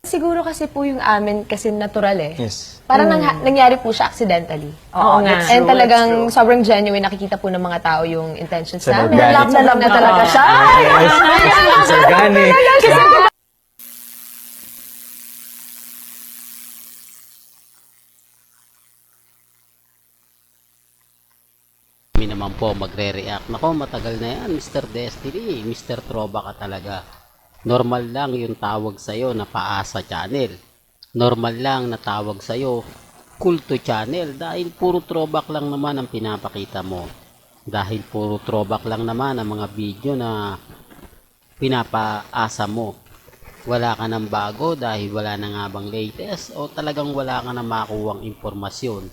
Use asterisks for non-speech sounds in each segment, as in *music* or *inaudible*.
Siguro kasi po yung amin kasi natural eh. Yes. Parang nang- nangyari po siya accidentally. Oo nga. And talagang sobrang genuine nakikita po ng mga tao yung intentions Sa namin. organic. Love na love na talaga siya. Yes. It's organic. Kami naman po magre-react. Nako, matagal na yan, Mr. Destiny. Mr. Trova ka talaga. Normal lang yung tawag sa'yo na paasa channel. Normal lang na tawag sa'yo kulto channel dahil puro throwback lang naman ang pinapakita mo. Dahil puro throwback lang naman ang mga video na pinapaasa mo. Wala ka ng bago dahil wala na nga bang latest o talagang wala ka na makuwang impormasyon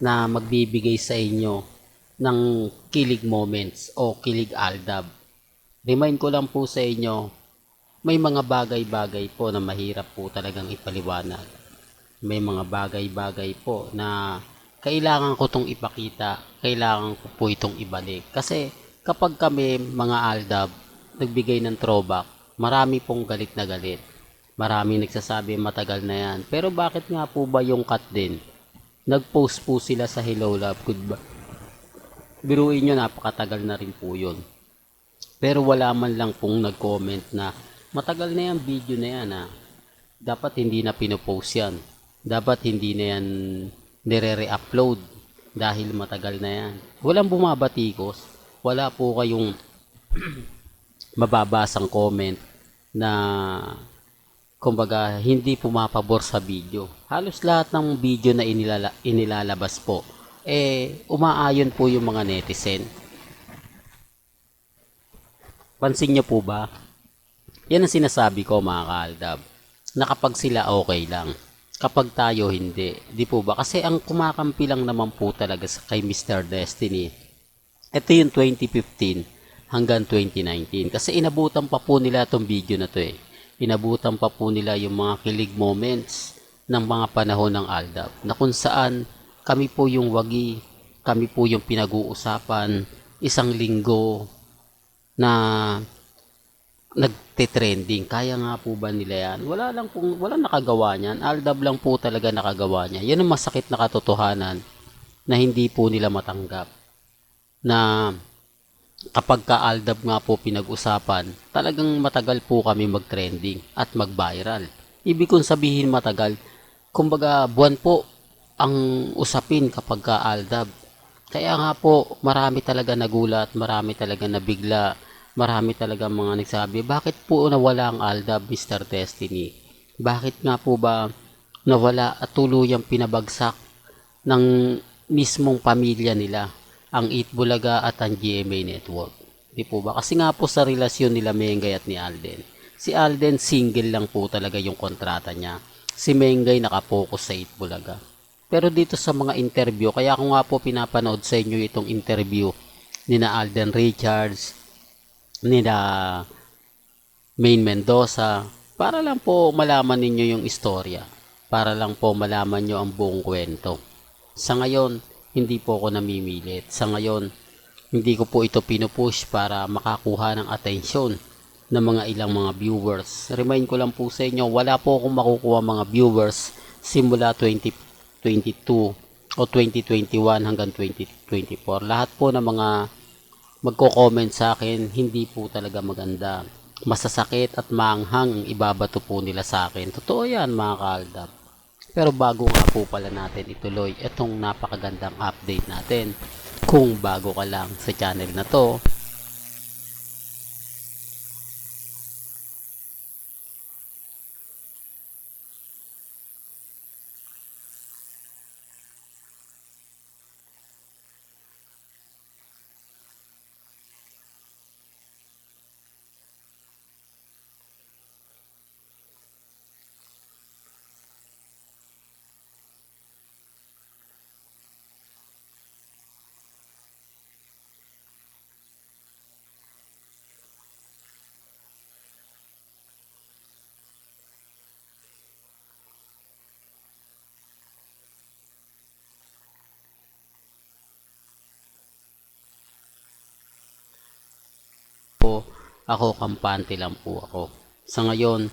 na magbibigay sa inyo ng kilig moments o kilig aldab. Remind ko lang po sa inyo, may mga bagay-bagay po na mahirap po talagang ipaliwanag. May mga bagay-bagay po na kailangan ko itong ipakita, kailangan ko po itong ibalik. Kasi kapag kami mga aldab, nagbigay ng throwback, marami pong galit na galit. Marami nagsasabi matagal na yan. Pero bakit nga po ba yung cut din? Nag-post po sila sa Hello Love Goodbye. Biruin nyo, napakatagal na rin po yun. Pero wala man lang pong nag-comment na matagal na yan video na yan ha. Dapat hindi na pinopost yan. Dapat hindi na yan nire-re-upload dahil matagal na yan. Walang bumabatikos. Wala po kayong *clears throat* mababasang comment na kumbaga hindi pumapabor sa video. Halos lahat ng video na inilala, inilalabas po eh umaayon po yung mga netizen. Pansin niyo po ba? Yan ang sinasabi ko mga kaaldab. Na kapag sila okay lang. Kapag tayo hindi. Di po ba? Kasi ang kumakampi lang naman po talaga sa kay Mr. Destiny. Ito yung 2015 hanggang 2019. Kasi inabutan pa po nila itong video na to eh. Inabutan pa po nila yung mga kilig moments ng mga panahon ng Aldab. Na kung saan kami po yung wagi, kami po yung pinag-uusapan, isang linggo na nagte-trending. Kaya nga po ba nila yan? Wala lang pong, wala nakagawa niyan. Aldab lang po talaga nakagawa niya. Yan ang masakit na katotohanan na hindi po nila matanggap. Na kapag ka-aldab nga po pinag-usapan, talagang matagal po kami mag-trending at mag-viral. Ibig kong sabihin matagal, kumbaga buwan po ang usapin kapag ka-aldab. Kaya nga po, marami talaga nagulat, marami talaga nabigla, marami talaga mga nagsabi, bakit po nawala ang Aldab, Mr. Destiny? Bakit nga po ba nawala at tuluyang pinabagsak ng mismong pamilya nila, ang Eat Bulaga at ang GMA Network? Di po ba? Kasi nga po sa relasyon nila Mengay at ni Alden. Si Alden single lang po talaga yung kontrata niya. Si Mengay nakapokus sa Eat Bulaga. Pero dito sa mga interview, kaya ako nga po pinapanood sa inyo itong interview ni na Alden Richards, ni na Main Mendoza, para lang po malaman ninyo yung istorya. Para lang po malaman nyo ang buong kwento. Sa ngayon, hindi po ako namimilit. Sa ngayon, hindi ko po ito pinupush para makakuha ng atensyon ng mga ilang mga viewers. Remind ko lang po sa inyo, wala po akong makukuha mga viewers simula 2022 o 2021 hanggang 2024. Lahat po ng mga magko-comment sa akin, hindi po talaga maganda. Masasakit at maanghang ang ibabato po nila sa akin. Totoo yan mga kaaldab. Pero bago nga po pala natin ituloy itong napakagandang update natin. Kung bago ka lang sa channel na to, ako kampante lang po ako Sa ngayon,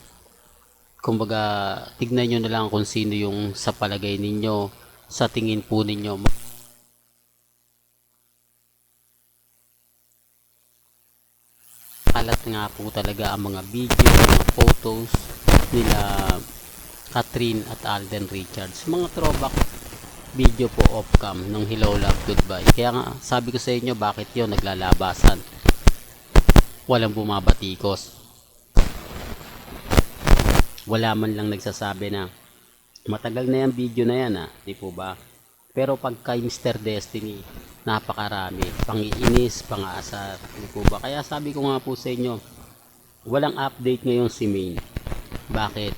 kumbaga, tignan nyo na lang kung sino yung sa palagay ninyo, sa tingin po ninyo. Kalat nga po talaga ang mga video, mga photos nila Catherine at Alden Richards. Mga throwback video po off-cam ng Hello Love Goodbye. Kaya nga, sabi ko sa inyo, bakit yon naglalabasan? Walang bumabatikos. Wala man lang nagsasabi na matagal na yung video na yan ah, di po ba? Pero pag kay Mr. Destiny, napakarami. Pangiinis, pangaasar, di po ba? Kaya sabi ko nga po sa inyo, walang update ngayon si Maine. Bakit?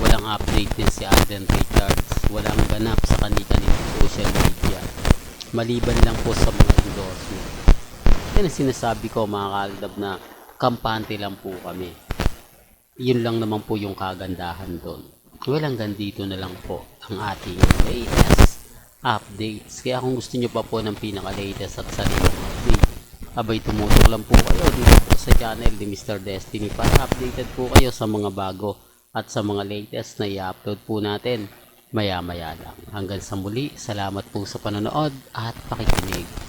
Walang update din si Alden Richards. Walang ganap sa kanilang social media. Maliban lang po sa mga endorsement. Ang sinasabi ko mga kaaldab na kampante lang po kami. Yun lang naman po yung kagandahan doon. Well, hanggang dito na lang po ang ating latest updates. Kaya kung gusto nyo pa po ng pinaka-latest at sariling update, abay tumutok lang po kayo dito po sa channel ni Mr. Destiny para updated po kayo sa mga bago at sa mga latest na i-upload po natin maya maya lang. Hanggang sa muli, salamat po sa panonood at pakikinig.